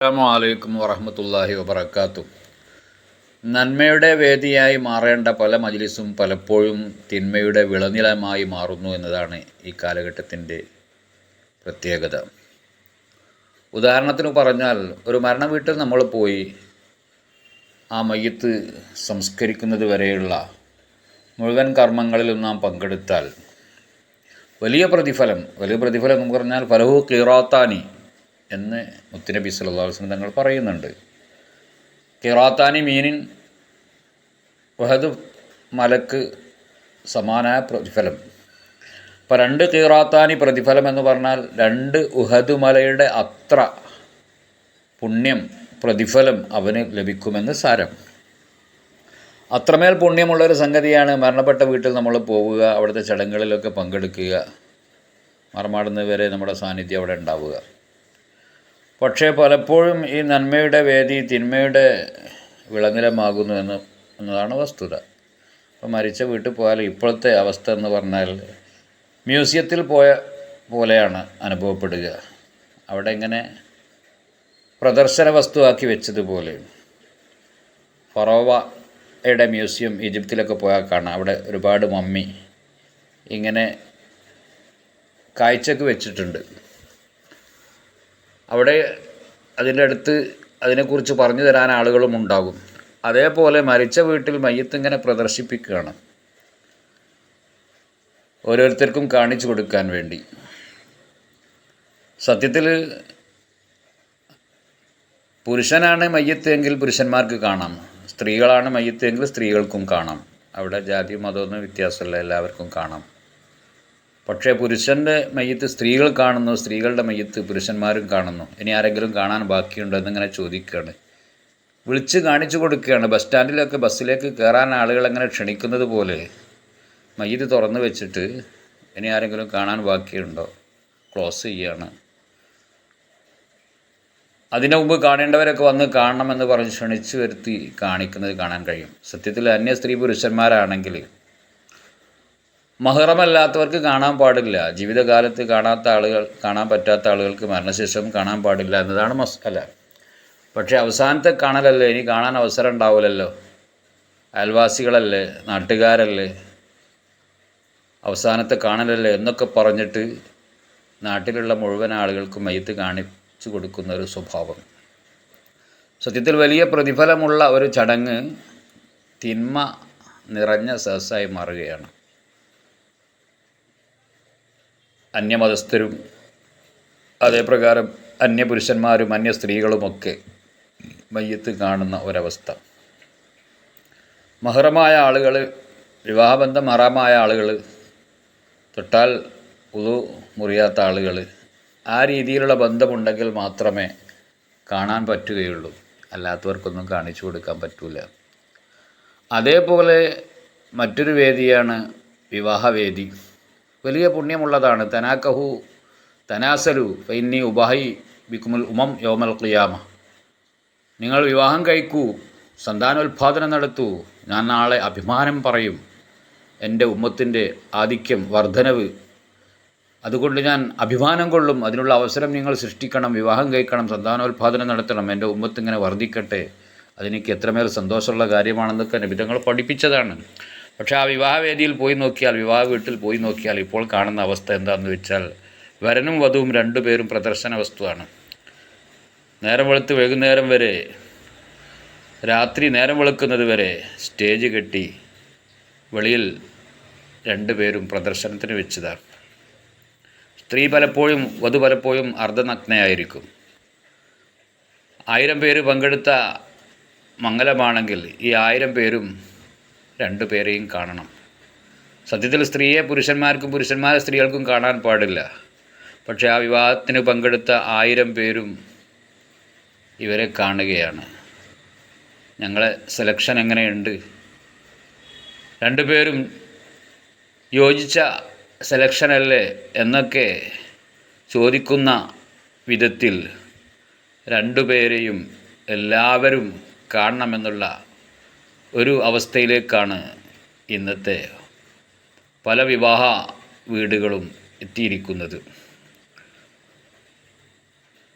അസ്സാമലൈക്കും വറഹമത്തല്ലാഹി വബർക്കാത്തു നന്മയുടെ വേദിയായി മാറേണ്ട പല മജ്ലിസും പലപ്പോഴും തിന്മയുടെ വിളനിലമായി മാറുന്നു എന്നതാണ് ഈ കാലഘട്ടത്തിന്റെ പ്രത്യേകത. ഉദാഹരണത്തിന് പറഞ്ഞാൽ ഒരു മരണ വീട്ടിൽ നമ്മൾ പോയി ആ മയ്യത്ത് സംസ്കരിക്കുന്നത് വരെയുള്ള മുഴുവൻ കർമ്മങ്ങളിലും നാം പങ്കെടുത്താൽ വലിയ പ്രതിഫലം വലിയ പ്രതിഫലം എന്ന് പറഞ്ഞാൽ ഫലഹു കിറാത്താനി എന്ന് മുത്തുനബി വസല്ലം തങ്ങൾ പറയുന്നുണ്ട്. കിറാത്താനി മീനിൻ വഹദ് മലക്ക് സമാനായ പ്രതിഫലം. അപ്പോൾ രണ്ട് കീറാത്താനി പ്രതിഫലം എന്ന് പറഞ്ഞാൽ രണ്ട് ഉഹദ് മലയുടെ അത്ര പുണ്യം പ്രതിഫലം അവന് ലഭിക്കുമെന്ന് സാരം. അത്രമേൽ പുണ്യമുള്ളൊരു സംഗതിയാണ് മരണപ്പെട്ട വീട്ടിൽ നമ്മൾ പോവുക അവിടുത്തെ ചടങ്ങുകളിലൊക്കെ പങ്കെടുക്കുക മറമാടുന്നവരെ നമ്മുടെ സാന്നിധ്യം അവിടെ ഉണ്ടാവുക. പക്ഷേ പലപ്പോഴും ഈ നന്മയുടെ വേദി തിന്മയുടെ വിളനിലമാകുന്നു എന്ന് എന്നതാണ് വസ്തുത. അപ്പോൾ മരിച്ച വീട്ടിൽ പോയാൽ ഇപ്പോഴത്തെ അവസ്ഥ എന്ന് പറഞ്ഞാൽ മ്യൂസിയത്തിൽ പോയ പോലെയാണ് അനുഭവപ്പെടുക. അവിടെ ഇങ്ങനെ പ്രദർശന വസ്തുവാക്കി വെച്ചതുപോലെ ഫറോവയുടെ മ്യൂസിയം ഈജിപ്തിലൊക്കെ പോയാൽ കാണാം. അവിടെ ഒരുപാട് മമ്മി ഇങ്ങനെ കാഴ്ചക്ക് വെച്ചിട്ടുണ്ട്. അവിടെ അതിന്റെ അടുത്ത് അതിനെക്കുറിച്ച് പറഞ്ഞു തരാൻ ആളുകളും ഉണ്ടാകും. അതേപോലെ മരിച്ച വീട്ടിൽ മയ്യത്ത് ഇങ്ങനെ പ്രദർശിപ്പിക്കുകയാണ്. ഓരോരുത്തർക്കും കാണിച്ചു കൊടുക്കാൻ വേണ്ടി. സത്യത്തിൽ പുരുഷനാണ് മയ്യത്ത് എങ്കിൽ പുരുഷന്മാർക്ക് കാണാം. സ്ത്രീകളാണ് മയ്യത്ത് എങ്കിൽ സ്ത്രീകൾക്കും കാണാം. അവിടെ ജാതി മതമൊന്നും വ്യത്യാസമില്ല എല്ലാവർക്കും കാണാം. പക്ഷേ പുരുഷന്റെ മയ്യത്ത് സ്ത്രീകൾ കാണുന്നു സ്ത്രീകളുടെ മയ്യത്ത് പുരുഷന്മാരും കാണുന്നു. ഇനി ആരെങ്കിലും കാണാൻ ബാക്കിയുണ്ടോ എന്നിങ്ങനെ ചോദിക്കുകയാണ്. വിളിച്ച് കാണിച്ചു കൊടുക്കുകയാണ്. ബസ് സ്റ്റാൻഡിലൊക്കെ ബസ്സിലേക്ക് കയറാൻ ആളുകൾ അങ്ങനെ ക്ഷണിക്കുന്നത് പോലെ മയ്യത്ത് തുറന്നു വെച്ചിട്ട് ഇനി ആരെങ്കിലും കാണാൻ ബാക്കിയുണ്ടോ? ക്ലോസ് ചെയ്യുകയാണ് അതിനു മുമ്പ് കാണേണ്ടവരൊക്കെ വന്ന് കാണണമെന്ന് പറഞ്ഞ് ക്ഷണിച്ചു വരുത്തി കാണിക്കുന്നത് കാണാൻ കഴിയും. സത്യത്തിൽ അന്യ സ്ത്രീ പുരുഷന്മാരാണെങ്കിൽ മഹറമല്ലാത്തവർക്ക് കാണാൻ പാടില്ല. ജീവിതകാലത്ത് കാണാത്ത ആളുകൾ കാണാൻ പറ്റാത്ത ആളുകൾക്ക് മരണശേഷം കാണാൻ പാടില്ല എന്നതാണ് മസ്അല. പക്ഷേ അവസാനത്തെ കാണലല്ലേ? ഇനി കാണാൻ അവസരം ഉണ്ടാവില്ലല്ലോ അയൽവാസികളല്ലേ? നാട്ടുകാരല്ലേ? അവസാനത്തെ കാണലല്ലേ? എന്നൊക്കെ പറഞ്ഞിട്ട് നാട്ടിലുള്ള മുഴുവൻ ആളുകൾക്കും മയ്യത്ത് കാണിച്ചു കൊടുക്കുന്ന ഒരു സ്വഭാവം. സത്യത്തിൽ വലിയ പ്രതിഫലമുള്ള ഒരു ചടങ്ങ് തിന്മ നിറഞ്ഞ സഹസായി മാറുകയാണ്. അന്യമതസ്ഥരും അതേപ്രകാരം അന്യപുരുഷന്മാരും അന്യ സ്ത്രീകളുമൊക്കെ മയ്യത്ത് കാണുന്ന ഒരവസ്ഥ. മഹറമായ ആളുകൾ വിവാഹബന്ധം ഹറാമായ ആളുകൾ തൊട്ടാൽ ഉതു മുറിയാത്ത ആളുകൾ ആ രീതിയിലുള്ള ബന്ധമുണ്ടെങ്കിൽ മാത്രമേ കാണാൻ പറ്റുകയുള്ളൂ. അല്ലാത്തവർക്കൊന്നും കാണിച്ചു കൊടുക്കാൻ പറ്റൂല. അതേപോലെ മറ്റൊരു വേദിയാണ് വിവാഹവേദി. വലിയ പുണ്യമുള്ളതാണ്. തനാക്കഹു തനാസലു ഫൈന്നി ഉബാഹി ബിക്കുമുൽ ഉമം യോമൽ ഖിയാമ. നിങ്ങൾ വിവാഹം കഴിക്കൂ സന്താനോത്പാദനം നടത്തൂ. ഞാൻ നാളെ അഭിമാനം പറയും. എന്റെ ഉമ്മത്തിന്റെ ആധിക്യം വർധനവ്. അതുകൊണ്ട് ഞാൻ അഭിമാനം കൊള്ളും. അതിനുള്ള അവസരം നിങ്ങൾ സൃഷ്ടിക്കണം വിവാഹം കഴിക്കണം സന്താനോത്പാദനം നടത്തണം. എന്റെ ഉമ്മത്ത് ഇങ്ങനെ വർദ്ധിക്കട്ടെ അതെനിക്ക് എത്രമേൽ സന്തോഷമുള്ള കാര്യമാണെന്നൊക്കെ നിബിധങ്ങൾ പഠിപ്പിച്ചതാണ്. പക്ഷേ ആ വിവാഹവേദിയിൽ പോയി നോക്കിയാൽ വിവാഹ വീട്ടിൽ പോയി നോക്കിയാൽ ഇപ്പോൾ കാണുന്ന അവസ്ഥ എന്താണെന്ന് വെച്ചാൽ വരനും വധുവും രണ്ടുപേരും പ്രദർശന വസ്തുവാണ്. നേരം വെളുത്ത് വൈകുന്നേരം വരെ രാത്രി നേരം വെളുക്കുന്നത് വരെ സ്റ്റേജ് കെട്ടി വെളിയിൽ രണ്ടുപേരും പ്രദർശനത്തിന് വെച്ചതാണ്. സ്ത്രീ പലപ്പോഴും വധു പലപ്പോഴും അർദ്ധനഗ്നയായിരിക്കും. ആയിരം പേര് പങ്കെടുത്ത മംഗലമാണെങ്കിൽ ഈ ആയിരം പേരും രണ്ടു പേരെയും കാണണം. സത്യത്തിൽ സ്ത്രീയെ പുരുഷന്മാർക്കും പുരുഷന്മാരെ സ്ത്രീകൾക്കും കാണാൻ പാടില്ല. പക്ഷേ ആ വിവാഹത്തിന് പങ്കെടുത്ത ആയിരം പേരും ഇവരെ കാണുകയാണ്. ഞങ്ങളെ സെലക്ഷൻ എങ്ങനെയുണ്ട്? രണ്ടുപേരും യോജിച്ച സെലക്ഷനല്ലേ എന്നൊക്കെ ചോദിക്കുന്ന വിധത്തിൽ രണ്ടുപേരെയും എല്ലാവരും കാണണമെന്നുള്ള ഒരു അവസ്ഥയിലേക്കാണ് ഇന്നത്തെ പല വിവാഹ വീടുകളും എത്തിയിരിക്കുന്നത്.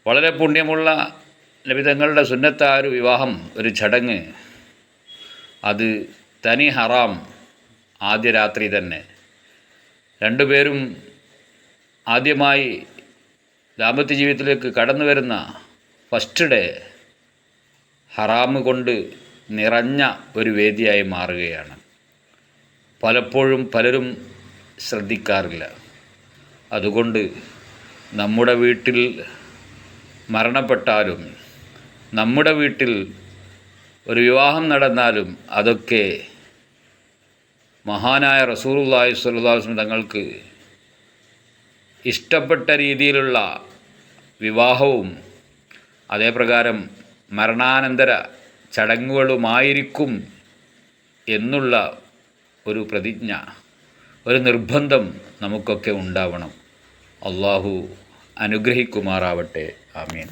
വളരെ പുണ്യമുള്ള ലഭിതങ്ങളുടെ സുന്നത്തായ ഒരു വിവാഹം ഒരു ചടങ്ങ്. അത് തനി ഹറാം ആദ്യ രാത്രി തന്നെ. രണ്ടുപേരും ആദ്യമായി ദാമ്പത്യ ജീവിതത്തിലേക്ക് കടന്നു വരുന്ന ഫസ്റ്റ് ഡേ ഹറാമ് കൊണ്ട് നിറഞ്ഞ ഒരു വേദിയായി മാറുകയാണ്. പലപ്പോഴും പലരും ശ്രദ്ധിക്കാറില്ല. അതുകൊണ്ട് നമ്മുടെ വീട്ടിൽ മരണപ്പെട്ടാലും നമ്മുടെ വീട്ടിൽ ഒരു വിവാഹം നടന്നാലും അതൊക്കെ മഹാനായ റസൂറുല്ലാഹി സ്വല്ലാസ്ലം തങ്ങൾക്ക് ഇഷ്ടപ്പെട്ട രീതിയിലുള്ള വിവാഹവും അതേപ്രകാരം മരണാനന്തര ചടങ്ങുകളുമായിരിക്കും എന്നുള്ള ഒരു പ്രതിജ്ഞ ഒരു നിർബന്ധം നമുക്കൊക്കെ ഉണ്ടാവണം. അള്ളാഹു അനുഗ്രഹിക്കുമാറാവട്ടെ. ആമീൻ.